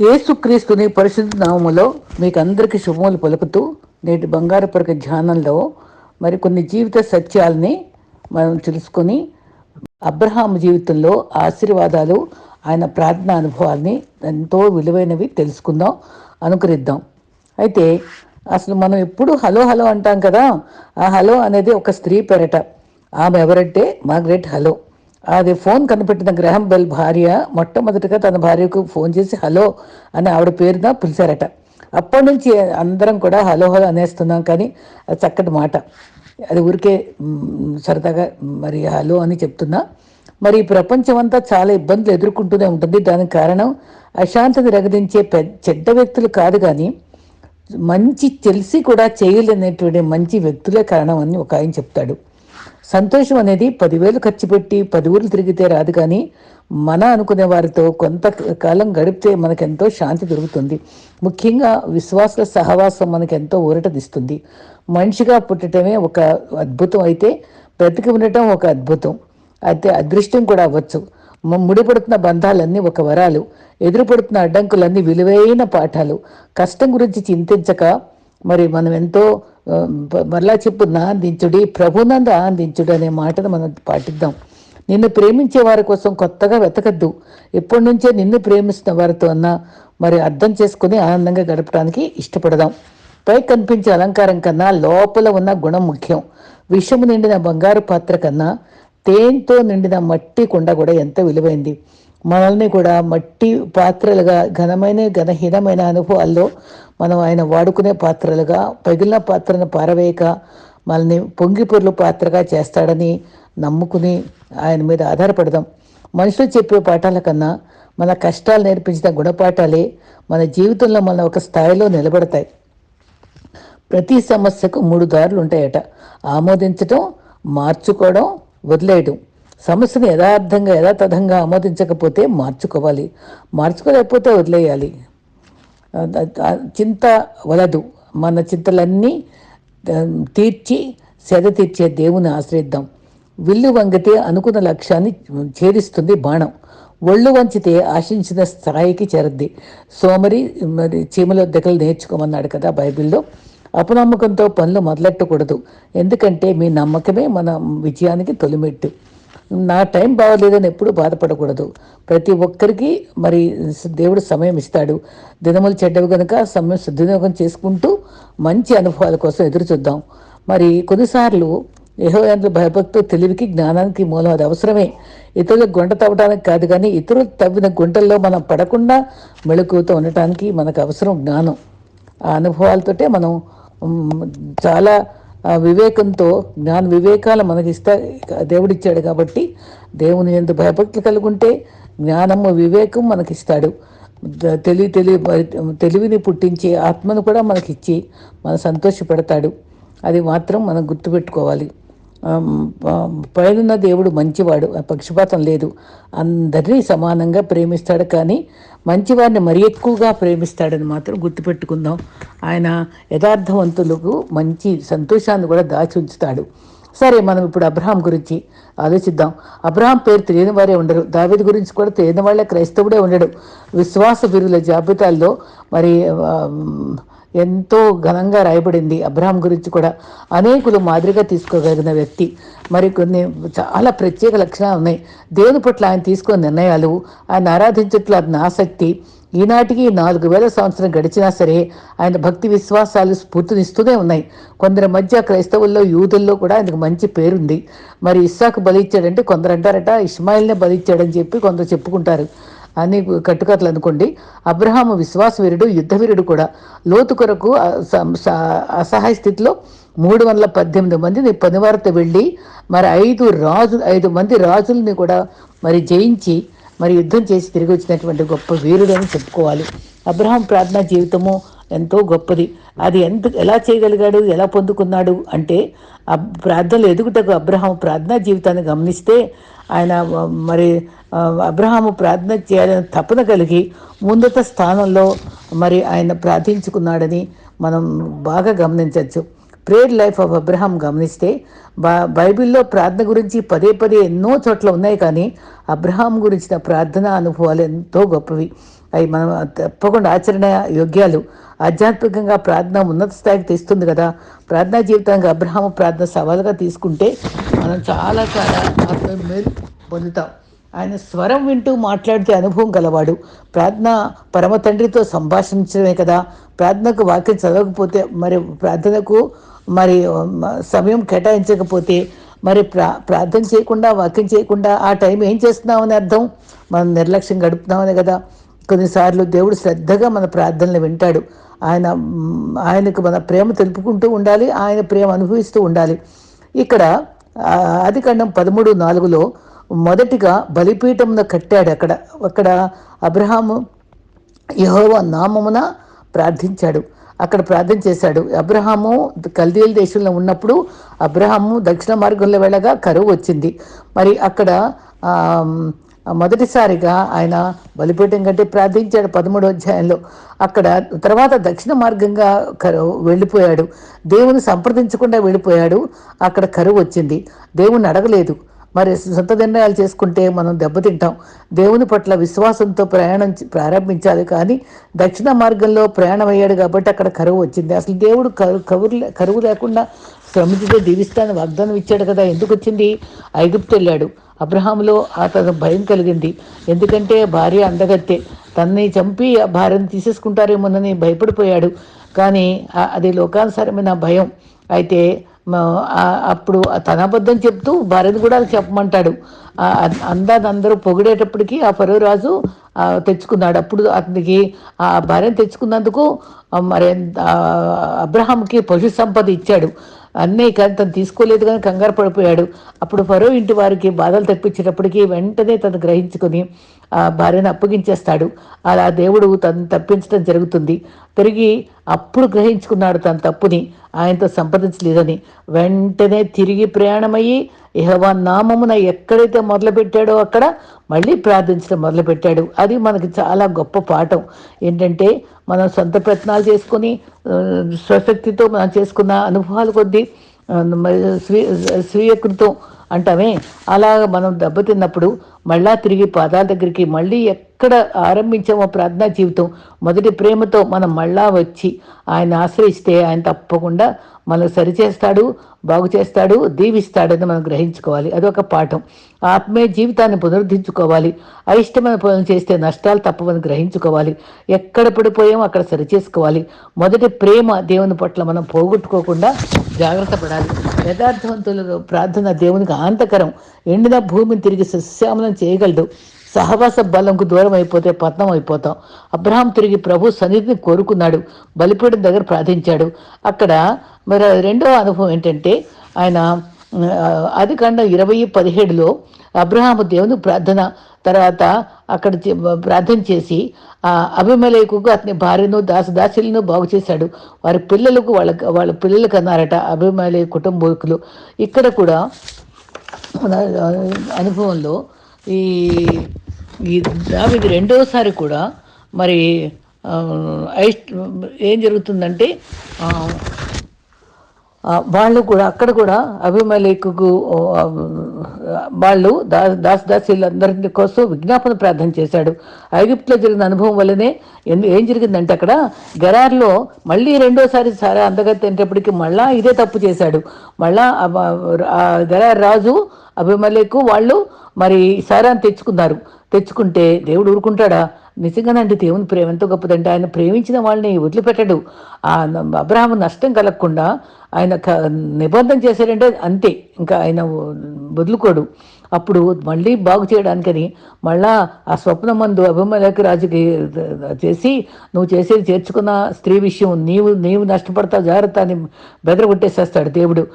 యేసుక్రీస్తుని పరిశుద్ధ నామములో మీకు అందరికీ శుభములు పలుకుతూ నేటి బంగారు ధ్యానంలో మరి కొన్ని జీవిత సత్యాలని మనం తెలుసుకొని అబ్రహాం జీవితంలో ఆశీర్వాదాలు ఆయన ప్రార్థన అనుభవాల్ని ఎంతో విలువైనవి తెలుసుకుందాం అనుకరిద్దాం. అయితే అసలు మనం ఎప్పుడు హలో హలో అంటాం కదా? ఆ హలో అనేది ఒక స్త్రీ పెరట. ఆమె ఎవరంటే మార్గరెట్ హలో. అది ఫోన్ కనిపెట్టిన గ్రహం బెల్ భార్య మొట్టమొదటిగా తన భార్యకు ఫోన్ చేసి హలో అని ఆవిడ పేరున పిలిచారట. అప్పటి నుంచి అందరం కూడా హలో హలో అనేస్తున్నాం కానీ అది చక్కటి మాట. అది ఊరికే సరదాగా మరి హలో అని చెప్తున్నా. మరి ఈ ప్రపంచం అంతా చాలా ఇబ్బందులు ఎదుర్కొంటూనే ఉంటుంది. దానికి కారణం అశాంతిని రగదించే పెద్ద చెడ్డ వ్యక్తులు కాదు కానీ మంచి తెలిసి కూడా చేయలేనటువంటి మంచి వ్యక్తులే కారణం అని ఒక ఆయన చెప్తాడు. సంతోషం అనేది పదివేలు ఖర్చు పెట్టి పది ఊర్లు తిరిగితే రాదు కానీ మన అనుకునే వారితో కొంతకాలం గడిపితే మనకెంతో శాంతి దొరుకుతుంది. ముఖ్యంగా విశ్వాస సహవాసం మనకెంతో ఊరటదిస్తుంది మనిషిగా పుట్టడమే ఒక అద్భుతం అయితే బ్రతికి ఉండటం ఒక అద్భుతం. అయితే అదృష్టం కూడా అవ్వచ్చు. ముడిపడుతున్న బంధాలన్నీ ఒక వరాలు. ఎదురుపడుతున్న అడ్డంకులన్నీ విలువైన పాఠాలు. కష్టం గురించి చింతించక మరి మనం ఎంతో మరలా చెప్పు అందించుడి ప్రభునంద ఆనందించుడు అనే మాటను మనం పాటిద్దాం. నిన్ను ప్రేమించే వారి కోసం కొత్తగా వెతకద్దు. ఎప్పటి నుంచే నిన్ను ప్రేమిస్తున్న వారితో అన్న మరి అర్థం చేసుకుని ఆనందంగా గడపడానికి ఇష్టపడదాం. పై కనిపించే అలంకారం కన్నా లోపల ఉన్న గుణం ముఖ్యం. విషము నిండిన బంగారు పాత్ర కన్నా తేనెతో నిండిన మట్టి కుండ కూడా ఎంత విలువైంది. మనల్ని కూడా మట్టి పాత్రలుగా ఘనమైన ఘనహీనమైన అనుభవాల్లో మనం ఆయన వాడుకునే పాత్రలుగా పగిలిన పాత్రను పారవేయక మనల్ని పొంగి పొర్లు పాత్రగా చేస్తాడని నమ్ముకుని ఆయన మీద ఆధారపడదాం. మనుషులు చెప్పే పాఠాల కన్నా మన కష్టాలు నేర్పించిన గుణపాఠాలే మన జీవితంలో మన ఒక స్థాయిలో నిలబడతాయి. ప్రతి సమస్యకు మూడు దారులు ఉంటాయట. ఆమోదించటం మార్చుకోవడం వదిలేయడం సమస్యను యథార్థంగా యథాతథంగా ఆమోదించకపోతే మార్చుకోవాలి. మార్చుకోలేకపోతే వదిలేయాలి. చింత వలదు. మన చింతలన్నీ తీర్చి సెద తీర్చే దేవుని ఆశ్రయిద్దాం. విల్లు వంగితే అనుకున్న లక్ష్యాన్ని చేరిస్తుంది బాణం. ఒళ్ళు వంచితే ఆశించిన స్థాయికి చేరుద్ది. సోమరి మరి చీమల దగ్గర నేర్చుకోమన్నాడు కదా బైబిల్లో. అపనమ్మకంతో పనులు మొదలెట్టకూడదు. ఎందుకంటే మీ నమ్మకమే మన విజయానికి తొలిమెట్టు. నా టైం బాగోలేదని ఎప్పుడు బాధపడకూడదు. ప్రతి ఒక్కరికి మరి దేవుడు సమయం ఇస్తాడు. దినములు చెడ్డవి కనుక సమయం సద్వినియోగం చేసుకుంటూ మంచి అనుభవాల కోసం ఎదురు చూద్దాం. మరి కొన్నిసార్లు యెహోవాయందు భయభక్తు తెలివికి జ్ఞానానికి మూలం అది అవసరమే. ఇతరుల గుంట తవ్వడానికి కాదు కానీ ఇతరులు తవ్విన గుంటల్లో మనం పడకుండా మెళుకువతో ఉండటానికి మనకు అవసరం జ్ఞానం. ఆ అనుభవాలతోటే మనం చాలా వివేకంతో జ్ఞాన వివేకాలు మనకి ఇస్తా దేవుడిచ్చాడు కాబట్టి దేవుని ఎందు భయభక్తులు కలుగుంటే జ్ఞానము వివేకం మనకిస్తాడు. తెలివి తెలివి తెలివిని పుట్టించే ఆత్మను కూడా మనకిచ్చి మన సంతోషపెడతాడు. అది మాత్రం మనం గుర్తుపెట్టుకోవాలి. పైనున్న దేవుడు మంచివాడు ఆ పక్షపాతం లేదు. అందరినీ సమానంగా ప్రేమిస్తాడు కానీ మంచివారిని మరీ ఎక్కువగా ప్రేమిస్తాడని మాత్రం గుర్తుపెట్టుకుందాం. ఆయన యథార్థవంతులకు మంచి సంతోషాన్ని కూడా దాచి ఉంచుతాడు. సరే మనం ఇప్పుడు అబ్రహాం గురించి ఆలోచిద్దాం. అబ్రహాం పేరు తెలియని వారే ఉండరు. దావేది గురించి కూడా తెలియని వాళ్ళే క్రైస్తవుడే ఉండడు. విశ్వాస వీరుల జాబితాల్లో మరి ఎంతో ఘనంగా రాయబడింది. అబ్రహాం గురించి కూడా అనేకులు మాదిరిగా తీసుకోగలిగిన వ్యక్తి. మరి కొన్ని చాలా ప్రత్యేక లక్షణాలు ఉన్నాయి. దేవుని పట్ల ఆయన తీసుకున్న నిర్ణయాలు ఆయన ఆరాధించట్లు అతని ఆసక్తి ఈనాటికి నాలుగు వేల సంవత్సరం గడిచినా సరే ఆయన భక్తి విశ్వాసాలు స్ఫూర్తినిస్తూనే ఉన్నాయి. కొందరి మధ్య క్రైస్తవుల్లో యూదుల్లో కూడా ఆయనకు మంచి పేరుంది. మరి ఇస్సాకు బలి ఇచ్చాడంటే కొందరు అంటారట ఇస్మాయిల్నే బలి ఇచ్చాడని చెప్పి కొందరు చెప్పుకుంటారు. అని కట్టుకథలు అనుకోండి అబ్రహాము విశ్వాసవీరుడు యుద్ధవీరుడు కూడా లోతు కొరకు అసహాయ స్థితిలో మూడు వందల పద్దెనిమిది మందిని పనివారితో వెళ్ళి మరి ఐదు రాజు ఐదు మంది రాజుల్ని కూడా మరి జయించి మరి యుద్ధం చేసి తిరిగి వచ్చినటువంటి గొప్ప వీరుడు అని చెప్పుకోవాలి. అబ్రహాం ప్రార్థనా జీవితము ఎంతో గొప్పది. అది ఎంత ఎలా చేయగలిగాడు ఎలా పొందుకున్నాడు అంటే ప్రార్థనలు ఎదుగుటకు అబ్రహాం ప్రార్థనా జీవితాన్ని గమనిస్తే ఆయన మరి అబ్రహాము ప్రార్థన చేయాలని తపన కలిగి ముందత స్థానంలో మరి ఆయన ప్రార్థించుకున్నాడని మనం బాగా గమనించవచ్చు. ప్రేయర్ లైఫ్ ఆఫ్ అబ్రహాం గమనిస్తే బైబిల్లో ప్రార్థన గురించి పదే పదే ఎన్నో చోట్ల ఉన్నాయి కానీ అబ్రహాం గురించిన ప్రార్థన అనుభవాలు ఎంతో గొప్పవి. అవి మనం తప్పకుండా ఆచరణ యోగ్యాలు. ఆధ్యాత్మికంగా ప్రార్థన ఉన్నత స్థాయికి తెస్తుంది కదా. ప్రార్థనా జీవితానికి అబ్రహాం ప్రార్థన సవాలుగా తీసుకుంటే మనం చాలా చాలా ఆత్మ పొందుతాం. ఆయన స్వరం వింటూ మాట్లాడితే అనుభవం గలవాడు. ప్రార్థన పరమ తండ్రితో సంభాషించడమే కదా. ప్రార్థనకు వాక్యం చదవకపోతే మరి ప్రార్థనకు మరి సమయం కేటాయించకపోతే మరి ప్రా ప్రార్థన చేయకుండా వాక్యం చేయకుండా ఆ టైం ఏం చేస్తున్నామని అర్థం? మనం నిర్లక్ష్యం గడుపుతున్నామని కదా. కొన్నిసార్లు దేవుడు శ్రద్ధగా మన ప్రార్థనలు వింటాడు. ఆయన ఆయనకు మన ప్రేమ తెలుపుకుంటూ ఉండాలి ఆయన ప్రేమ అనుభవిస్తూ ఉండాలి. ఇక్కడ ఆ, ఆదికాండం పదమూడు నాలుగులో మొదటిగా బలిపీఠంను కట్టాడు. అక్కడ అక్కడ అబ్రహాము యహోవ నామమున ప్రార్థించాడు. అక్కడ ప్రార్థన చేశాడు. అబ్రహాము కల్దీల దేశంలో ఉన్నప్పుడు అబ్రహాము దక్షిణ మార్గంలో వెళ్ళగా కరువు వచ్చింది. మరి అక్కడ మొదటిసారిగా ఆయన బలిపీఠం కంటే ప్రార్థించాడు పదమూడో అధ్యాయంలో. అక్కడ తర్వాత దక్షిణ మార్గంగా కరువు వెళ్ళిపోయాడు. దేవుని సంప్రదించకుండా వెళ్ళిపోయాడు. అక్కడ కరువు వచ్చింది. దేవుని అడగలేదు. మరి సొంత నిర్ణయాలు చేసుకుంటే మనం దెబ్బతింటాం. దేవుని పట్ల విశ్వాసంతో ప్రయాణం ప్రారంభించాలి కానీ దక్షిణ మార్గంలో ప్రయాణం అయ్యాడు కాబట్టి అక్కడ కరువు వచ్చింది. అసలు దేవుడు కరు కరువు కరువు లేకుండా శ్రమితితో దీవిస్తాను వాగ్దానం ఇచ్చాడు కదా. ఎందుకు వచ్చింది? ఐగుప్తు వెళ్ళాడు. అబ్రహాములో అతను భయం కలిగింది. ఎందుకంటే భార్య అందగత్తే. తన్ని చంపి ఆ భార్యను తీసేసుకుంటారేమోనని భయపడిపోయాడు. కానీ అది లోకానుసారమైన భయం. అయితే అప్పుడు తన అబద్ధం చెప్తూ భార్యను కూడా చెప్పమంటాడు. అందాది అందరూ పొగిడేటప్పటికి ఆ పరో రాజు తెచ్చుకున్నాడు. అప్పుడు అతనికి ఆ భార్యను తెచ్చుకున్నందుకు మరి అబ్రహాంకి పశు సంపద ఇచ్చాడు. అన్నీ కానీ తను తీసుకోలేదు కానీ కంగారు పడిపోయాడు. అప్పుడు ఫరో ఇంటి వారికి బాధలు తెప్పించేటప్పటికీ వెంటనే తను గ్రహించుకొని ఆ భార్యను అప్పగించేస్తాడు. అలా దేవుడు తను తప్పించడం జరుగుతుంది. తిరిగి అప్పుడు గ్రహించుకున్నాడు తన తప్పుని. ఆయనతో సంప్రదించలేదని. వెంటనే తిరిగి ప్రయాణమయ్యి యెహోవా నామమున ఎక్కడైతే మొదలుపెట్టాడో అక్కడ మళ్ళీ ప్రార్థించడం మొదలుపెట్టాడు. అది మనకి చాలా గొప్ప పాఠం. ఏంటంటే మనం సొంత ప్రయత్నాలు చేసుకొని స్వశక్తితో మనం చేసుకున్న అనుభవాలు కొద్దీ స్వీ స్వీయ స్వీయకృతం అంటామే. అలాగ మనం దెబ్బతిన్నప్పుడు మళ్ళా తిరిగి పాదాల దగ్గరికి మళ్ళీ ఎక్కడ ఆరంభించామో ప్రార్థనా జీవితం మొదటి ప్రేమతో మనం మళ్ళా వచ్చి ఆయన ఆశ్రయిస్తే ఆయన తప్పకుండా మనల్ని సరిచేస్తాడు బాగు చేస్తాడు దీవిస్తాడని మనం గ్రహించుకోవాలి. అదొక పాఠం. ఆత్మీయ జీవితాన్ని పునరుద్ధరించుకోవాలి అయిష్టమైన పనులు చేస్తే నష్టాలు తప్పవని గ్రహించుకోవాలి. ఎక్కడ పడిపోయామో అక్కడ సరిచేసుకోవాలి. మొదటి ప్రేమ దేవుని పట్ల మనం పోగొట్టుకోకుండా జాగ్రత్త పడాలి. యథార్థవంతులు ప్రార్థన దేవునికి ఆంతకరం. ఎండిన భూమిని తిరిగి సస్యామలం చేయగలడు సహవాస బలంకు దూరం అయిపోతే పతనం అయిపోతాం. అబ్రహాం తిరిగి ప్రభు సన్నిధిని కోరుకున్నాడు. బలిపీఠం దగ్గర ప్రార్థించాడు. అక్కడ మరి రెండవ అనుభవం ఏంటంటే ఆయన అది కాండ ఇరవై పదిహేడులో అబ్రహాము దేవుని ప్రార్థన తర్వాత అక్కడ చే- ప్రార్థన చేసి ఆ అభిమలేకుకు అతని భార్యను దాసదాసులను బాగు చేశాడు. వారి పిల్లలకు వాళ్ళ వాళ్ళ పిల్లలకు అన్నారట అభిమలే కుటుంబీకులు. ఇక్కడ కూడా అనుభవంలో ఈ ఈ దావిది రెండోసారి కూడా మరి ఏం జరుగుతుందంటే వాళ్ళు కూడా అక్కడ కూడా అభిమలేకుకు వాళ్ళు దా దాస్ దాసీలందరి కోసం విజ్ఞాపన ప్రార్థన చేశాడు. ఐగిప్ట్లో జరిగిన అనుభవం వల్లనే ఎందు- ఏం జరిగిందంటే అక్కడ గరార్లో మళ్ళీ రెండోసారి సారా అందగత్తేటప్పటికి మళ్ళా ఇదే తప్పు చేశాడు. మళ్ళా గరార్ రాజు అభిమలేకు వాళ్ళు మరి సారాన్ని తెచ్చుకున్నారు. తెచ్చుకుంటే దేవుడు ఊరుకుంటాడా? నిజంగానండి దేవుని ప్రేమ ఎంతో గొప్పదంటే ఆయన ప్రేమించిన వాళ్ళని వదిలిపెట్టడు. ఆ న- అబ్రహాము నష్టం కలగకుండా ఆయన క- నిబంధన చేశాడంటే అంతే. ఇంకా ఆయన వదులుకోడు. అప్పుడు మళ్ళీ బాగు చేయడానికని మళ్ళా ఆ స్వప్న మందు అభిమలకి రాజుకి చేసి నువ్వు చేసేది చేర్చుకున్న స్త్రీ విషయం నీవు నీవు నష్టపడతావు జాగ్రత్త అని బెదరగొట్టేసేస్తాడు దేవుడు.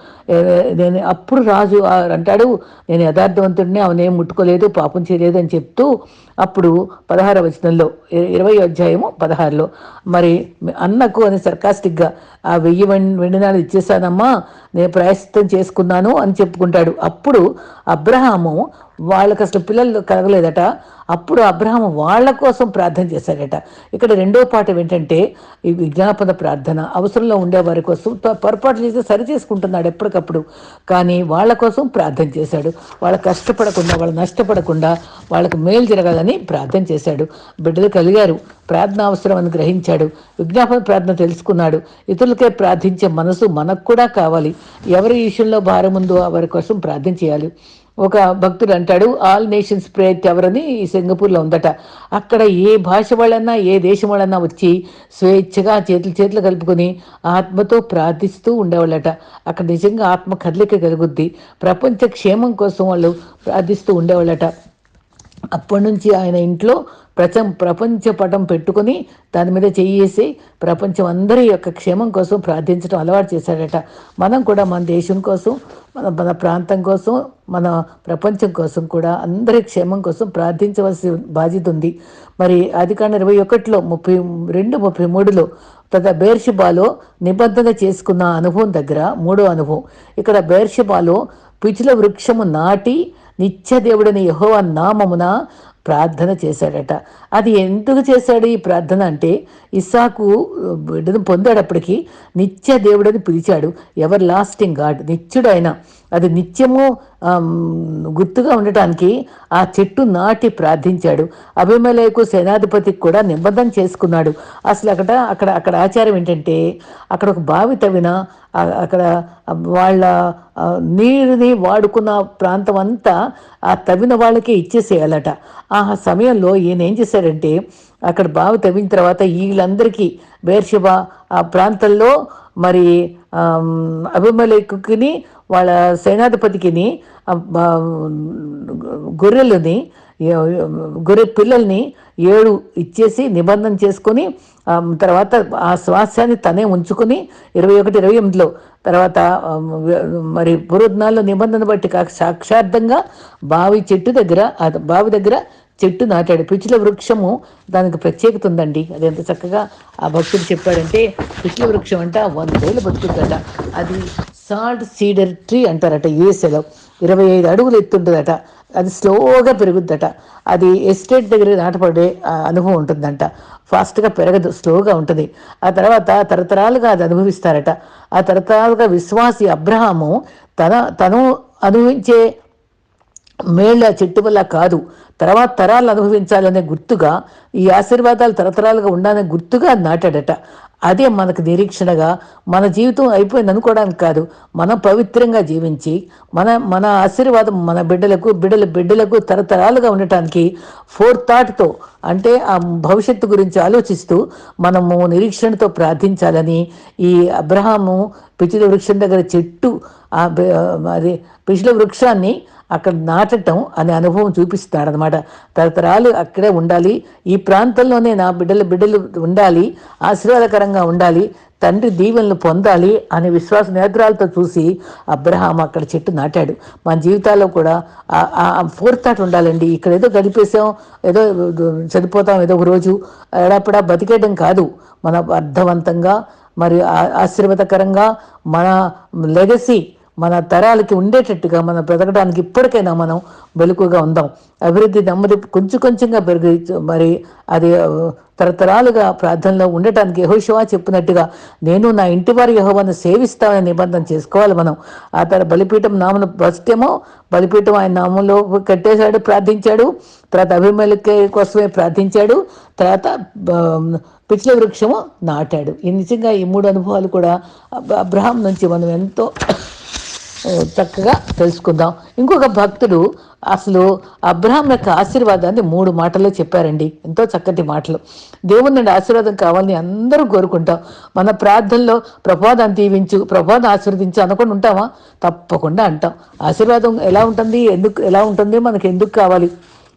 నేను అప్పుడు రాజు ఆ అంటాడు నేను యథార్థవంతుడిని అవనేం ముట్టుకోలేదు పాపం చేయలేదు అని చెప్తూ అప్పుడు పదహార వచనంలో ఇ- ఇరవై అధ్యాయము పదహారులో మరి అన్నకు అని సర్కాస్టిక్గా ఆ వెయ్యి వెండి నాడు ఇచ్చేసానమ్మా నేను ప్రాయశ్చిత్తం చేసుకున్నాను అని చెప్పుకుంటాడు. అప్పుడు అబ్రహాము వాళ్ళకి అసలు పిల్లలు కలగలేదట. అప్పుడు అబ్రహం వాళ్ళ కోసం ప్రార్థన చేశాడట. ఇక్కడ రెండో పాఠం ఏంటంటే ఈ విజ్ఞాపన ప్రార్థన అవసరంలో ఉండే వారి కోసం త- పొరపాటు చేసి సరి చేసుకుంటున్నాడు ఎప్పటికప్పుడు. కానీ వాళ్ళ కోసం ప్రార్థన చేశాడు. వాళ్ళ కష్టపడకుండా వాళ్ళు నష్టపడకుండా వాళ్ళకి మేలు జరగాలని ప్రార్థన చేశాడు. బిడ్డలు కలిగారు. ప్రార్థన అవసరం అని గ్రహించాడు. విజ్ఞాపన ప్రార్థన తెలుసుకున్నాడు. ఇతరులకే ప్రార్థించే మనసు మనకు కూడా కావాలి. ఎవరి విషయంలో భారం ఉందో వారి కోసం ప్రార్థన చేయాలి. ఒక భక్తుడు అంటాడు ఆల్ నేషన్స్ ప్రేయర్ ఎవరని ఈ సింగపూర్లో ఉందట. అక్కడ ఏ భాష వాళ్ళన్నా ఏ దేశం వాళ్ళన్నా వచ్చి స్వేచ్ఛగా చేతులు చేతులు కలుపుకొని ఆత్మతో ప్రార్థిస్తూ ఉండేవాళ్ళట. అక్కడ నిజంగా ఆత్మ కదలిక కలుగుద్ది. ప్రపంచ క్షేమం కోసం వాళ్ళు ప్రార్థిస్తూ ఉండేవాళ్ళట. అప్పటి నుంచి ఆయన ఇంట్లో ప్రచం ప్రపంచ పటం పెట్టుకొని దాని మీద చెయ్యేసి ప్రపంచం అందరి యొక్క క్షేమం కోసం ప్రార్థించడం అలవాటు చేశాడట. మనం కూడా మన దేశం కోసం మన మన ప్రాంతం కోసం మన ప్రపంచం కోసం కూడా అందరి క్షేమం కోసం ప్రార్థించవలసి బాధ్యత ఉంది. మరి అది ఇరవై ఒకటిలో ముప్పై రెండు ముప్పై మూడులో తద బేర్షిబాలో నిబంధన చేసుకున్న అనుభవం దగ్గర మూడో అనుభవం ఇక్కడ బేర్షిబాలో పిచుల వృక్షము నాటి నిత్యదేవుడని యహోవ నామమున ప్రార్థన చేశాడట. అది ఎందుకు చేశాడు ఈ ప్రార్థన అంటే ఇస్సాకు బిడ్డను పొందాడప్పటికీ నిత్య దేవుడని పిలిచాడు. ఎవర్ లాస్టింగ్ గాడ్ నిత్యుడైన అది నిత్యము గుర్తుగా ఉండటానికి ఆ చెట్టు నాటి ప్రార్థించాడు. అభిమలయకు సేనాధిపతికి కూడా నిబంధన చేసుకున్నాడు. అసలు అక్కడ అక్కడ అక్కడ ఆచారం ఏంటంటే అక్కడ ఒక బావి తవ్విన అక్కడ వాళ్ళ నీరుని వాడుకున్న ప్రాంతం అంతా ఆ తవ్విన వాళ్ళకే ఇచ్చేసేయాలట. ఆ సమయంలో ఈయన ఏం చేశాడంటే అక్కడ బావి తవ్విన తర్వాత వీళ్ళందరికీ బేర్షబా ఆ ప్రాంతంలో మరి అభిమలయకుని అభిమలేకుని వాళ్ళ సేనాధిపతికిని గొర్రెలని గొర్రె పిల్లల్ని ఏడు ఇచ్చేసి నిబంధన చేసుకొని తర్వాత ఆ స్వాస్థ్యాన్ని తనే ఉంచుకొని ఇరవై ఒకటి ఇరవై ఎనిమిదిలో తర్వాత మరి పురోధనాల్లో నిబంధన బట్టి కాక సాక్షార్థంగా బావి చెట్టు దగ్గర బావి దగ్గర చెట్టు నాటాడు. పిచ్చుల వృక్షము దానికి ప్రత్యేకత ఉందండి. అది ఎంత చక్కగా ఆ భక్తుడు చెప్పాడంటే పిచ్చుల వృక్షం అంట వంద ఏళ్ళు బతుకుతుందట. అది సాల్ట్ సీడర్ ట్రీ అంటారట యుఎస్ఏలో ఇరవై ఐదు అడుగులు ఎత్తుంటుందట. అది స్లోగా పెరుగుద్దట. అది ఎస్టేట్ దగ్గర నాటపడే అనుభవం ఉంటుందంట. ఫాస్ట్గా పెరగదు స్లోగా ఉంటుంది. ఆ తర్వాత తరతరాలుగా అది అనుభవిస్తారట. ఆ తరతరాలుగా విశ్వాసి అబ్రహాము తన తను అనుభవించే మేళ్ళ చెట్టు వల్ల కాదు. తర్వాత తరాలు అనుభవించాలనే గుర్తుగా ఈ ఆశీర్వాదాలు తరతరాలుగా ఉండాలనే గుర్తుగా నాటాడట. అదే మనకు నిరీక్షణగా మన జీవితం అయిపోయింది అనుకోవడానికి కాదు మనం పవిత్రంగా జీవించి మన మన ఆశీర్వాదం మన బిడ్డలకు బిడ్డల బిడ్డలకు తరతరాలుగా ఉండటానికి ఫోర్ థాట్తో అంటే ఆ భవిష్యత్తు గురించి ఆలోచిస్తూ మనము నిరీక్షణతో ప్రార్థించాలని ఈ అబ్రహాము పిచ్చిల వృక్షం దగ్గర చెట్టు ఆ అది పిచ్చిల వృక్షాన్ని అక్కడ నాటటం అనే అనుభవం చూపిస్తాడనమాట తరతరాలు అక్కడే ఉండాలి. ఈ ప్రాంతంలోనే నా బిడ్డలు బిడ్డలు ఉండాలి. ఆశీర్వాదకరంగా ఉండాలి. తండ్రి దీవెనలు పొందాలి అనే విశ్వాస నేత్రాలతో చూసి అబ్రహాం అక్కడ చెట్టు నాటాడు. మన జీవితాల్లో కూడా ఆ- ఆ ఫోర్ థాట్ ఉండాలండి. ఇక్కడ ఏదో గడిపేసాం ఏదో చనిపోతాం ఏదో ఒక రోజు. ఎడాపడా బతికేయడం కాదు. మన అర్థవంతంగా మరి ఆ- ఆశీర్వాదకరంగా మన లెగసీ మన తరాలకి ఉండేటట్టుగా మనం బ్రతకడానికి ఇప్పటికైనా మనం వెలుగుగా ఉందాం. అభివృద్ధి నెమ్మది కొంచెం కొంచెంగా పెరిగి మరి అది తరతరాలుగా ప్రార్థనలో ఉండటానికి యహోశివా చెప్పినట్టుగా నేను నా ఇంటి వారి యహోవాను సేవిస్తామని నిబంధన చేసుకోవాలి మనం. ఆ తర్వాత బలిపీఠం నామను ఫస్ట్ బలిపీఠం ఆయన నామంలో కట్టేశాడు ప్రార్థించాడు తర్వాత అభిమేలకి కోసమే ప్రార్థించాడు తర్వాత బ- వృక్షము నాటాడు. ఈ నిజంగా ఈ మూడు అనుభవాలు కూడా అబ్రహం అబ్రహాం నుంచి మనం ఎంతో చక్కగా తెలుసుకుందాం. ఇంకొక భక్తుడు అసలు అబ్రహాం యొక్క ఆశీర్వాదాన్ని మూడు మాటల్లో చెప్పారండి. ఎంతో చక్కటి మాటలు. దేవుని నుండి ఆశీర్వాదం కావాలని అందరూ కోరుకుంటాం. మన ప్రార్థనలో ప్రపోదాన్ని దీవించు ప్రపోదం ఆశీర్వదించు అనుకుని ఉంటామా? తప్పకుండా అంటాం. ఆశీర్వాదం ఎలా ఉంటుంది? ఎందుకు ఎలా ఉంటుంది? మనకి ఎందుకు కావాలి?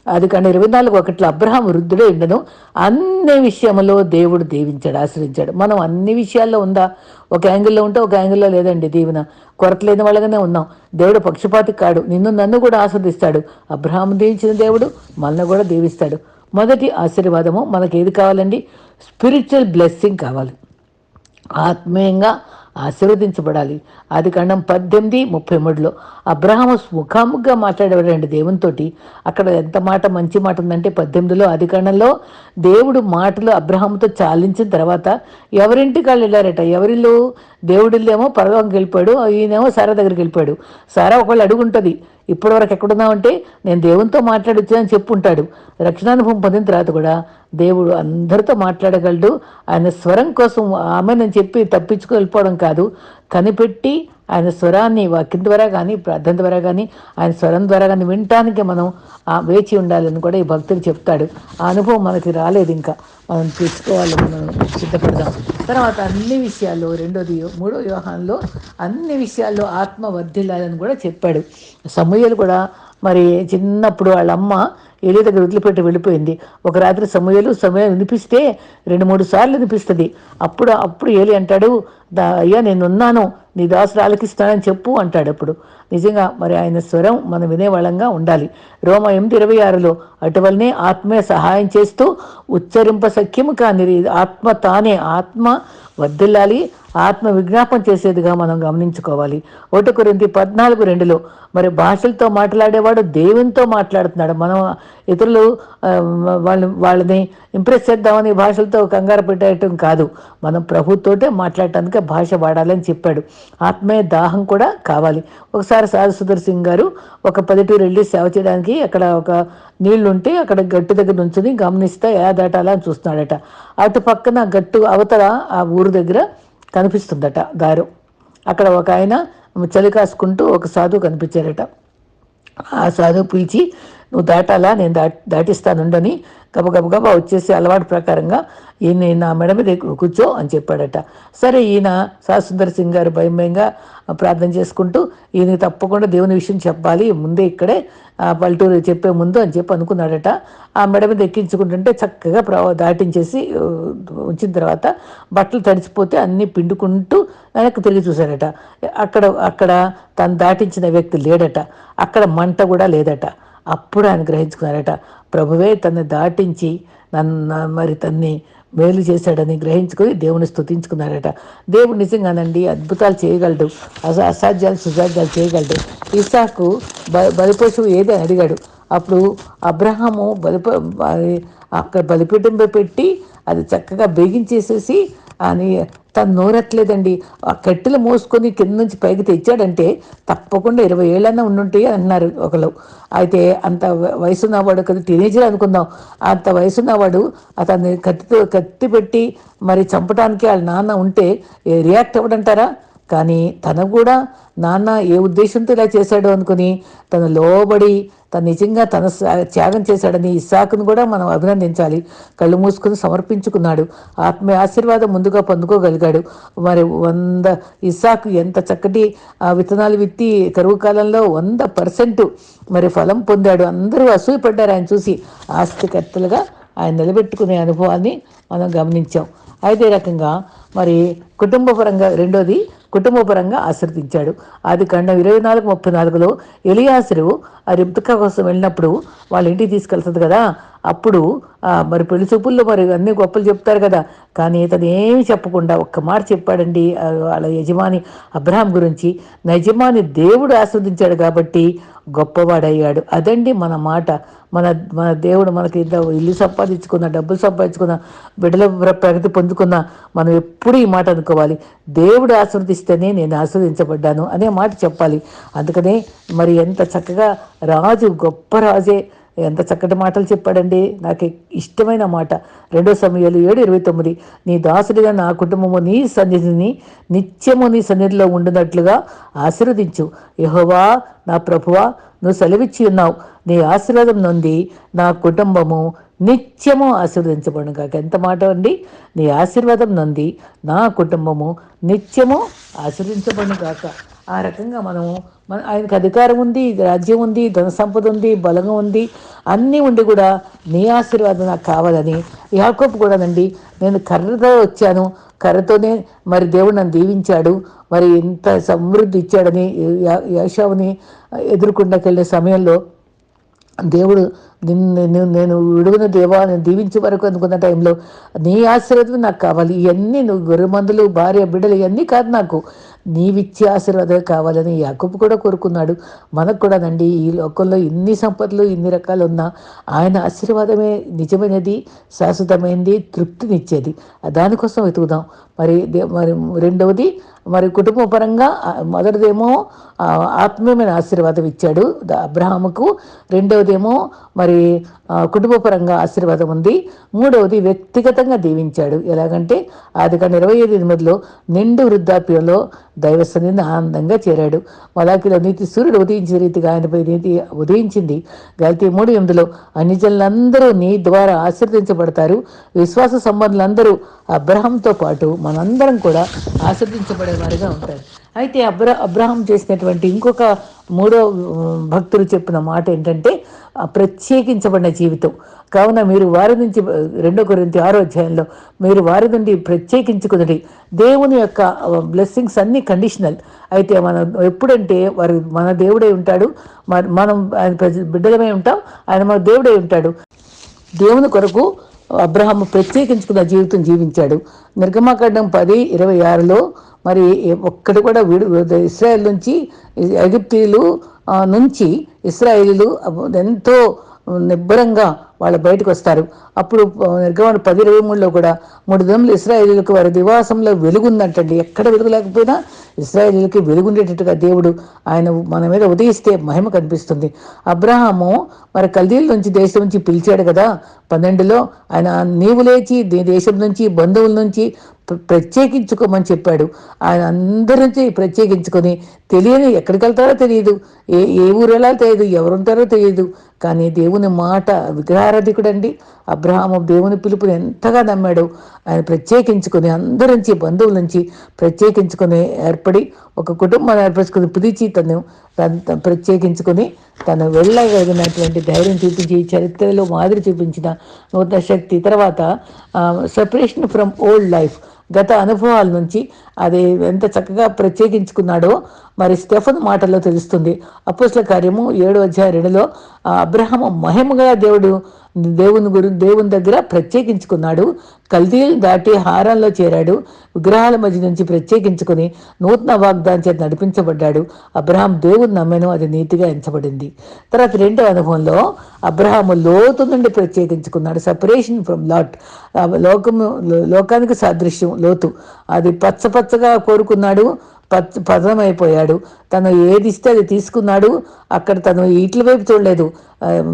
అది కానీ ఇరవై నాలుగు ఒకటిలో అబ్రహాం వృద్ధుడే ఉండను. అన్ని విషయంలో దేవుడు దీవించాడు ఆశ్రయించాడు. మనం అన్ని విషయాల్లో ఉందా? ఒక యాంగిల్లో ఉంటే ఒక యాంగిల్లో లేదండి దీవెన. కొరత లేని వాళ్ళగానే ఉన్నాం. దేవుడు పక్షపాతి కాడు. నిన్ను నన్ను కూడా ఆస్వాదిస్తాడు. అబ్రహాం దీవించిన దేవుడు మనల్ని కూడా దీవిస్తాడు. మొదటి ఆశీర్వాదము మనకి ఏది కావాలండి? స్పిరిచువల్ బ్లెస్సింగ్ కావాలి. ఆత్మీయంగా ఆశీర్వదించబడాలి. ఆది కాండం పద్దెనిమిది ముప్పై మూడులో అబ్రహాము ముఖాముఖిగా మాట్లాడేవాడండి దేవునితోటి అక్కడ ఎంత మాట మంచి మాట ఉందంటే పద్దెనిమిదిలో ఆది కాండంలో దేవుడు మాటలు అబ్రహాముతో చాలించిన తర్వాత ఎవరింటికి వాళ్ళు వెళ్ళారట? ఎవరిలో దేవుడిల్లేమో పరలోకి వెళ్ళిపోయాడు ఈయనేమో సారా దగ్గరికి వెళ్ళిపోయాడు. సారా ఒకళ్ళు అడుగుంటుంది ఇప్పటి వరకు ఎక్కడున్నామంటే నేను దేవునితో మాట్లాడొచ్చానని చెప్పుంటాడు. రక్షణానుభవం పొందిన తర్వాత కూడా దేవుడు అందరితో మాట్లాడగలడు. ఆయన స్వరం కోసం ఆమె నేను చెప్పి తప్పించుకు వెళ్ళిపోవడం కాదు. కనిపెట్టి ఆయన స్వరాన్ని వాక్యం ద్వారా కానీ ప్రార్థన ద్వారా కానీ ఆయన స్వరం ద్వారా కానీ వినటానికి మనం వేచి ఉండాలని కూడా ఈ భక్తులు చెప్తాడు. ఆ అనుభవం మనకి రాలేదు ఇంకా. మనం తెచ్చుకోవాలని మనం సిద్ధపడదాం. తర్వాత అన్ని విషయాల్లో రెండోది మూడో వ్యూహాల్లో అన్ని విషయాల్లో ఆత్మ వర్ధిల్లాలని కూడా చెప్పాడు. సమూహలు కూడా మరి చిన్నప్పుడు వాళ్ళ అమ్మ ఏలి దగ్గర వదిలిపెట్టి వెళ్ళిపోయింది. ఒక రాత్రి సమయాలు సమయం వినిపిస్తే రెండు మూడు సార్లు వినిపిస్తుంది. అప్పుడు అప్పుడు ఏలి అంటాడు దా అయ్యా నేనున్నాను నీ దాసులు ఆలకిస్తానని చెప్పు అంటాడు అప్పుడు. నిజంగా మరి ఆయన స్వరం మనం వినేవాళ్ళంగా ఉండాలి. రోమ ఎనిమిది ఇరవై ఆరులో అటువలనే ఆత్మే సహాయం చేస్తూ ఉచ్చరింప సఖ్యము కానీ ఆత్మ తానే ఆత్మ వర్ధిల్లాలి ఆత్మ విజ్ఞాపం చేసేదిగా మనం గమనించుకోవాలి. ఒకటి కొరింది పద్నాలుగు రెండులో మరి భాషలతో మాట్లాడేవాడు దేవునితో మాట్లాడుతున్నాడు. మనం ఇతరులు వాళ్ళు వాళ్ళని వాళ్ళని ఇంప్రెస్ చేద్దామని భాషలతో కంగారు పెట్టేయటం కాదు. మనం ప్రభుతోటే మాట్లాడటానికి భాష వాడాలని చెప్పాడు. ఆత్మీయ దాహం కూడా కావాలి. ఒకసారి సాధు సుదర్ సింగ్ గారు ఒక పల్లెటూరు వెళ్ళి సేవ చేయడానికి అక్కడ ఒక నీళ్ళుంటే అక్కడ గట్టు దగ్గర నుంచుని గమనిస్తే ఎలా దాటాలని చూస్తున్నాడట. అటు పక్కన గట్టు అవతల ఆ ఊరు దగ్గర కనిపిస్తుందట గారు అక్కడ ఒక ఆయన చలి కాసుకుంటూ ఒక సాధువు కనిపించారట. ఆ సాధువు పిలిచి నువ్వు దాటాలా? నేను దాటి దాటిస్తానుండని గబగబగబా వచ్చేసి అలవాటు ప్రకారంగా ఈయన నా మెడ మీద కూర్చో అని చెప్పాడట. సరే ఈయన సాసుందర్ సింగ్ గారు భయం భయంగా ప్రార్థన చేసుకుంటూ ఈయన తప్పకుండా దేవుని విషయం చెప్పాలి ముందే ఇక్కడే ఆ పల్లెటూరు చెప్పే ముందు అని చెప్పి అనుకున్నాడట. ఆ మెడ మీద ఎక్కించుకుంటుంటే చక్కగా ప్ర దాటించేసి ఉంచిన తర్వాత బట్టలు తడిచిపోతే అన్నీ పిండుకుంటూ వెనక్కి తిరిగి చూశాడట. అక్కడ అక్కడ తను దాటించిన వ్యక్తి లేడట. అక్కడ మంట కూడా లేదట. అప్పుడు ఆయన గ్రహించుకున్నారట ప్రభువే తను దాటించి నన్ను మరి తన్ని మేలు చేశాడని గ్రహించుకొని దేవుని స్థుతించుకున్నారట దేవుడు నిజంగానండి అద్భుతాలు చేయగలడు అస అసాధ్యాలు సుసాధ్యాలు చేయగలడు. ఇసాకు బ బలిపశువు ఏది అని అడిగాడు. అప్పుడు అబ్రహాము బలిప అక్కడ బలిపీఠంపై పెట్టి అది చక్కగా బిగించేసేసి అని తను నోరట్లేదండి ఆ కట్టెలు మోసుకొని కింద నుంచి పైకి తెచ్చాడంటే తప్పకుండా ఇరవై ఏళ్ళన్నా ఉండుంటాయి అన్నారు ఒకరు అయితే అంత వయసున్నవాడు కదా టీనేజర్ అనుకుందాం. అంత వయసున్నవాడు అతన్ని కత్తితో కత్తి పెట్టి మరి చంపడానికి వాళ్ళ నాన్న ఉంటే రియాక్ట్ అవ్వడంటారా? కానీ తను కూడా నాన్న ఏ ఉద్దేశంతో ఇలా చేశాడో అనుకుని తను లోబడి తను నిజంగా తన త్యాగం చేశాడని ఇస్సాకును కూడా మనం అభినందించాలి. కళ్ళు మూసుకుని సమర్పించుకున్నాడు. ఆత్మీయ ఆశీర్వాదం ముందుగా పొందుకోగలిగాడు. మరి వంద ఇస్సాకు ఎంత చక్కటి ఆ, విత్తనాలు విత్తి కరువు కాలంలో వంద పర్సెంట్ మరి ఫలం పొందాడు. అందరూ అసూయపడ్డారు ఆయన చూసి. ఆస్తికర్తలుగా ఆయన నిలబెట్టుకునే అనుభవాన్ని మనం గమనించాం. అదే రకంగా మరి కుటుంబపరంగా రెండోది కుటుంబపరంగా ఆశీర్వదించాడు. ఆది కాండం ఇరవై నాలుగు ముప్పై నాలుగులో ఎలియాసరు ఆ రిబ్తికా కోసం వెళ్ళినప్పుడు వాళ్ళ ఇంటికి తీసుకెళ్తుంది కదా. అప్పుడు మరి పెళ్ళి చూపుల్లో మరి అన్ని గొప్పలు చెప్తారు కదా. కానీ తను ఏమి చెప్పకుండా ఒక్క మాట చెప్పాడండి వాళ్ళ యజమాని అబ్రహాం గురించి. యజమాని దేవుడు ఆస్వాదించాడు కాబట్టి గొప్పవాడయ్యాడు. అదండి మన మాట. మన మన దేవుడు మనకి ఇంత ఇల్లు సంపాదించుకున్న డబ్బులు సంపాదించుకున్న బిడ్డల ప్రగతి పొందుకున్న మనం ఎప్పుడు ఈ మాట అనుకోవాలి. దేవుడు ఆస్వాదిస్తేనే నేను ఆస్వాదించబడ్డాను అనే మాట చెప్పాలి. అందుకనే మరి ఎంత చక్కగా రాజు గొప్ప రాజే. ఎంత చక్కటి మాటలు చెప్పాడండి. నాకు ఇష్టమైన మాట. రెండో సమయాలు ఏడు ఇరవై తొమ్మిది. నీ దాసుడిగా నా కుటుంబము నీ సన్నిధిని నిత్యము నీ సన్నిధిలో ఉండినట్లుగా ఆశీర్వదించు. యహోవా నా ప్రభువా నువ్వు సెలవిచ్చి ఉన్నావు. నీ ఆశీర్వాదం నొంది నా కుటుంబము నిత్యము ఆశీర్వదించబడును కాక ఎంత మాట అండి? నీ ఆశీర్వాదం నొంది నా కుటుంబము నిత్యము ఆశీర్వదించబడును కాక ఆ రకంగా మనము మన ఆయనకు అధికారం ఉంది రాజ్యం ఉంది ధన సంపద ఉంది బలం ఉంది అన్నీ ఉండి కూడా నీ ఆశీర్వాదం నాకు కావాలని యాకోబు కూడానండి నేను కర్రతో వచ్చాను. కర్రతోనే మరి దేవుడు నన్ను దీవించాడు. మరి ఇంత సమృద్ధి ఇచ్చాడని యా- యాషావుని ఎదుర్కొండకెళ్ళే సమయంలో దేవుడు నిన్ను నేను విడుగున దేవా నేను దీవించే వరకు అనుకున్న టైంలో నీ ఆశీర్వాదం నాకు కావాలి. ఇవన్నీ నువ్వు గొర్రె మందులు భార్య బిడ్డలు ఇవన్నీ కాదు నాకు. నీవిచ్చే ఆశీర్వాదమే కావాలని యాకబు కూడా కోరుకున్నాడు. మనకు కూడా నండి ఈ లోకంలో ఇన్ని సంపదలు ఇన్ని రకాలు ఉన్నా ఆయన ఆశీర్వాదమే నిజమైనది శాశ్వతమైనది తృప్తినిచ్చేది. దానికోసం వెతుకుదాం. మరి మరి రెండవది మరి కుటుంబ పరంగా మొదటిదేమో ఆత్మీయమైన ఆశీర్వాదం ఇచ్చాడు అబ్రహాముకు. రెండవదేమో మరి కుటుంబపరంగా ఆశీర్వాదం ఉంది. మూడవది వ్యక్తిగతంగా దీవించాడు. ఎలాగంటే ఆది కానీ ఇరవై ఐదు ఎనిమిదిలో నిండు వృద్ధాప్యంలో దైవ సన్నిధిని ఆనందంగా చేరాడు. మలాకిలో నీతి సూర్యుడు ఉదయించిన రీతిగా ఆయనపై నీతి ఉదయించింది. గల్తీ మూడు ఎనిమిదిలో అన్యజనులందరూ నీ ద్వారా ఆశీర్దించబడతారు విశ్వాస సంబంధులందరూ అబ్రహంతో పాటు మనందరం కూడా ఆశీర్దించబడేవారుగా ఉంటారు. అయితే అబ్ర అబ్రహం చేసినటువంటి ఇంకొక మూడో భక్తులు చెప్పిన మాట ఏంటంటే ప్రత్యేకించబడిన జీవితం. కావున మీరు వారి నుంచి రెండో గురించి ఆరో అధ్యాయంలో మీరు వారి నుండి ప్రత్యేకించుకున్నది దేవుని యొక్క బ్లెస్సింగ్స్ అన్నీ కండిషనల్ అయితే మనం ఎప్పుడంటే వారు మన దేవుడై ఉంటాడు. మనం ఆయన బిడ్డలమే ఉంటాం. ఆయన మన దేవుడై ఉంటాడు. దేవుని కొరకు అబ్రహం ప్రత్యేకించుకున్న జీవితం జీవించాడు. నిర్గమాకాండం పది ఇరవై ఆరులో మరి ఒక్కటి కూడా విడు ఇస్రాయల్ నుంచి ఎగిప్తీలు నుంచి ఇస్రాయేలీలు ఎంతో నిబ్బరంగా వాళ్ళు బయటకు వస్తారు. అప్పుడు నిర్గమన పది ఇరవై మూడులో కూడా మూడు దినములు ఇస్రాయేలీలకు వారి దివాసంలో వెలుగుందంటండి. ఎక్కడ వెలుగు లేకపోయినా ఇస్రాయేలీలకి వెలుగుండేటట్టుగా దేవుడు ఆయన మన మీద ఉదయిస్తే మహిమ కనిపిస్తుంది. అబ్రహాము మరి కల్దీల నుంచి దేశం నుంచి పిలిచాడు కదా. పన్నెండులో ఆయన నీవు లేచి దేశం నుంచి బంధువుల నుంచి ప్రత్యేకించుకోమని చెప్పాడు. ఆయన అందరించి ప్రత్యేకించుకొని తెలియని ఎక్కడికి వెళ్తారో తెలియదు. ఏ ఏ ఊరు ఎలా తెలియదు. ఎవరుంటారో తెలియదు. కానీ దేవుని మాట విగ్రహారాధికుడండి. అబ్రహాము దేవుని పిలుపుని ఎంతగా నమ్మాడు ఆయన ప్రత్యేకించుకొని అందరించి బంధువుల నుంచి ప్రత్యేకించుకొని ఏర్పడి ఒక కుటుంబాన్ని ఏర్పరచుకుని పిలిచి తను ప్రత్యేకించుకొని తను వెళ్ళగలిగినటువంటి ధైర్యం చూపించి చరిత్రలో మాదిరి చూపించిన నూతన శక్తి. తర్వాత సెపరేషన్ ఫ్రమ్ ఓల్డ్ లైఫ్ గత అనుభవాల నుంచి అది ఎంత చక్కగా ప్రత్యేకించుకున్నాడో మరి స్టెఫన్ మాటల్లో తెలుస్తుంది. అపోస్ల కార్యము ఏడో అధ్యాయ రెండులో అబ్రహం మహిమగా దేవుడు దేవుని గురి దేవుని దగ్గర ప్రత్యేకించుకున్నాడు. కల్దీలు దాటి హారంలో చేరాడు. విగ్రహాల మధ్య నుంచి ప్రత్యేకించుకుని నూతన వాగ్దానం చేత నడిపించబడ్డాడు. అబ్రహాం దేవుని నమ్మెను అది నీతిగా ఎంచబడింది. తర్వాత రెండో అనుభవంలో అబ్రహాము లోతు నుండి ప్రత్యేకించుకున్నాడు. సపరేషన్ ఫ్రమ్ లాట్ లోకము లోకానికి సాదృశ్యం లోతు. అది పచ్చ పచ్చగా కోరుకున్నాడు పత్ పతనమైపోయాడు. తను ఏది ఇస్తే అది తీసుకున్నాడు. అక్కడ తను ఈట్ల వైపు చూడలేదు.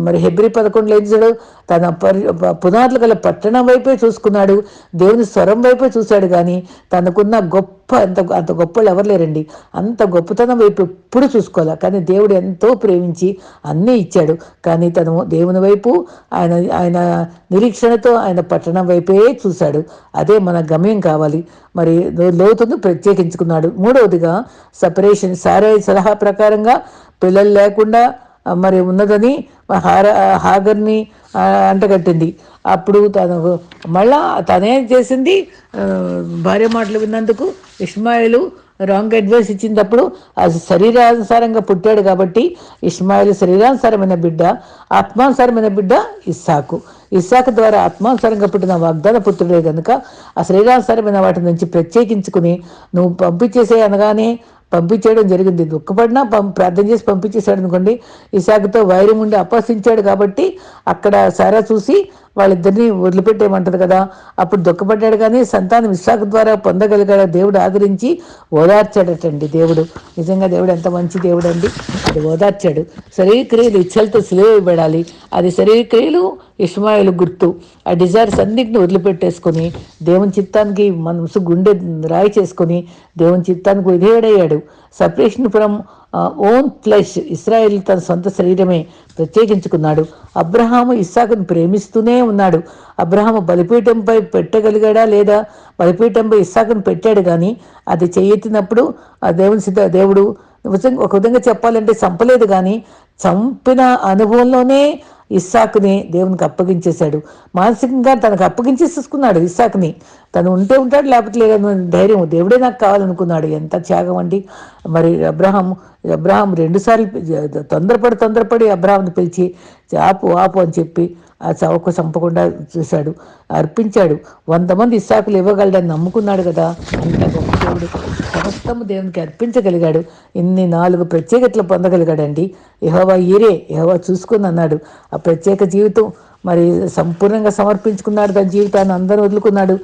మరి హెబ్రి పదకొండులో ఏం చూడు తన పరి పునాదులు గల పట్టణం వైపే చూసుకున్నాడు. దేవుని స్వరం వైపే చూశాడు కానీ తనకున్న గొప్ప అంత అంత గొప్పలు ఎవరు లేరండి. అంత గొప్పతనం వైపు ఎప్పుడు చూసుకోవాలి. కానీ దేవుడు ఎంతో ప్రేమించి అన్నీ ఇచ్చాడు. కానీ తను దేవుని వైపు ఆయన ఆయన నిరీక్షణతో ఆయన పట్టణం వైపే చూశాడు. అదే మన గమ్యం కావాలి. మరి లోతును ప్రత్యేకించుకున్నాడు. మూడవదిగా సపరేషన్ సారే సలహా ప్రకారంగా పిల్లలు లేకుండా మరి ఉన్నదని హార హాగర్ని అంటగట్టింది. అప్పుడు తను మళ్ళా తనే చేసింది భార్య మాటలు విన్నందుకు ఇస్మాయిలు రాంగ్ అడ్వైస్ ఇచ్చినప్పుడు అది శరీరానుసారంగా పుట్టాడు కాబట్టి ఇస్మాయిల్ శరీరానుసారమైన బిడ్డ ఆత్మానుసారమైన బిడ్డ ఇస్సాకు. ఇస్సాకు ద్వారా ఆత్మానుసారంగా పుట్టిన వాగ్దాన పుత్రుడే కనుక ఆ శరీరానుసారమైన వాటి నుంచి ప్రత్యేకించుకుని నువ్వు పంపించేసే అనగానే పంపించేయడం జరిగింది. దుఃఖపడినా పం ప్రార్థన చేసి పంపించేశాడు అనుకోండి ఇసాకుతో వైరం ఉండి అపహసించాడు కాబట్టి అక్కడ సారా చూసి వాళ్ళిద్దరిని వదిలిపెట్టేయమంటది కదా. అప్పుడు దుఃఖపడ్డాడు కానీ సంతానం విశాఖ ద్వారా పొందగలిగాడు. దేవుడు ఆదరించి ఓదార్చాడటండి దేవుడు. నిజంగా దేవుడు ఎంత మంచి దేవుడు అండి అది ఓదార్చాడు. శరీరక్రియలు ఇచ్చలతో సిలువ ఇవ్వబడాలి అది శరీరక్రియలు ఇస్మాయిల్ గుర్తు. ఆ డిజైర్స్ అన్నింటిని వదిలిపెట్టేసుకొని దేవుని చిత్తానికి మనసు గుండె రాయి చేసుకొని దేవుని చిత్తానికి విధేయుడయ్యాడు. Separation from own flesh Israel తన సొంత శరీరమే ప్రత్యేకించుకున్నాడు. అబ్రహాము ఇస్సాకును ప్రేమిస్తూనే ఉన్నాడు. అబ్రహాము బలిపీఠంపై పెట్టగలిగాడా లేదా? బలిపీఠంపై ఇస్సాకును పెట్టాడు కానీ అది చేయెత్తినప్పుడు ఆ దేవుని సిద్ధ దేవుడు నిజంగా ఒక విధంగా చెప్పాలంటే చంపలేదు కానీ చంపిన అనుభవంలోనే ఇస్సాకుని దేవునికి అప్పగించేశాడు. మానసికంగా తనకు అప్పగించేసుకున్నాడు ఇస్సాకుని. తను ఉంటే ఉంటాడు లేకపోతే లేదు ధైర్యం. దేవుడే నాకు కావాలనుకున్నాడు. ఎంత త్యాగం అండి. మరి అబ్రహాం అబ్రహాం రెండుసార్లు తొందరపడి తొందరపడి అబ్రహాంని పిలిచి ఆపు ఆపు అని చెప్పి ఆ చవక చంపకుండా చూశాడు. అర్పించాడు. వంద మంది ఇస్సాకులు ఇవ్వగలడని నమ్ముకున్నాడు కదా. అంత గొప్ప దేవుడు. సమస్తము దేవునికి అర్పించగలిగాడు. ఇన్ని నాలుగు ప్రత్యేకతలు పొందగలిగాడండి. యహోవా ఈరే యహోవా చూసుకుని అన్నాడు. ఆ ప్రత్యేక జీవితం మరి సంపూర్ణంగా సమర్పించుకున్నాడు. తన జీవితాన్ని అందరూ వదులుకున్నాడు.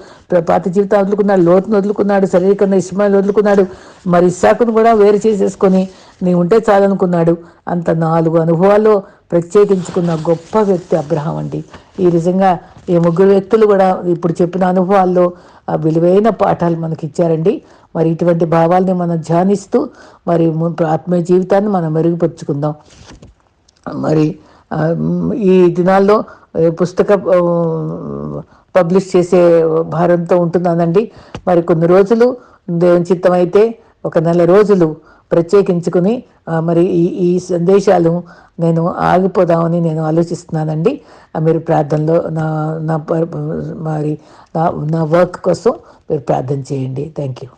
పాత జీవితాన్ని వదులుకున్నాడు. లోతును వదులుకున్నాడు. శరీరంగా ఇష్టమైన వదులుకున్నాడు. మరి ఇస్సాకును కూడా వేరు చేసేసుకొని నీ ఉంటే చాలనుకున్నాడు. అంత నాలుగు అనుభవాల్లో ప్రత్యేకించుకున్న గొప్ప వ్యక్తి అబ్రహం అండి. ఈ నిజంగా ఈ ముగ్గురు వ్యక్తులు కూడా ఇప్పుడు చెప్పిన అనుభవాల్లో ఆ విలువైన పాఠాలు మనకి ఇచ్చారండి మరి ఇటువంటి భావాల్ని మనం ధ్యానిస్తూ మరి ఆత్మీయ జీవితాన్ని మనం మెరుగుపరుచుకుందాం. మరి ఈ దినాల్లో పుస్తక పబ్లిష్ చేసే భారంతో ఉంటున్నానండి. మరి కొన్ని రోజులు దేవుని చిత్తం అయితే ఒక నెల రోజులు ప్రత్యేకించుకుని మరి ఈ ఈ సందేశాలు నేను ఆగిపోదామని నేను ఆలోచిస్తున్నానండి. మీరు ప్రార్థనలో నా నా మరి నా నా వర్క్ కోసం మీరు ప్రార్థన చేయండి. Thank you.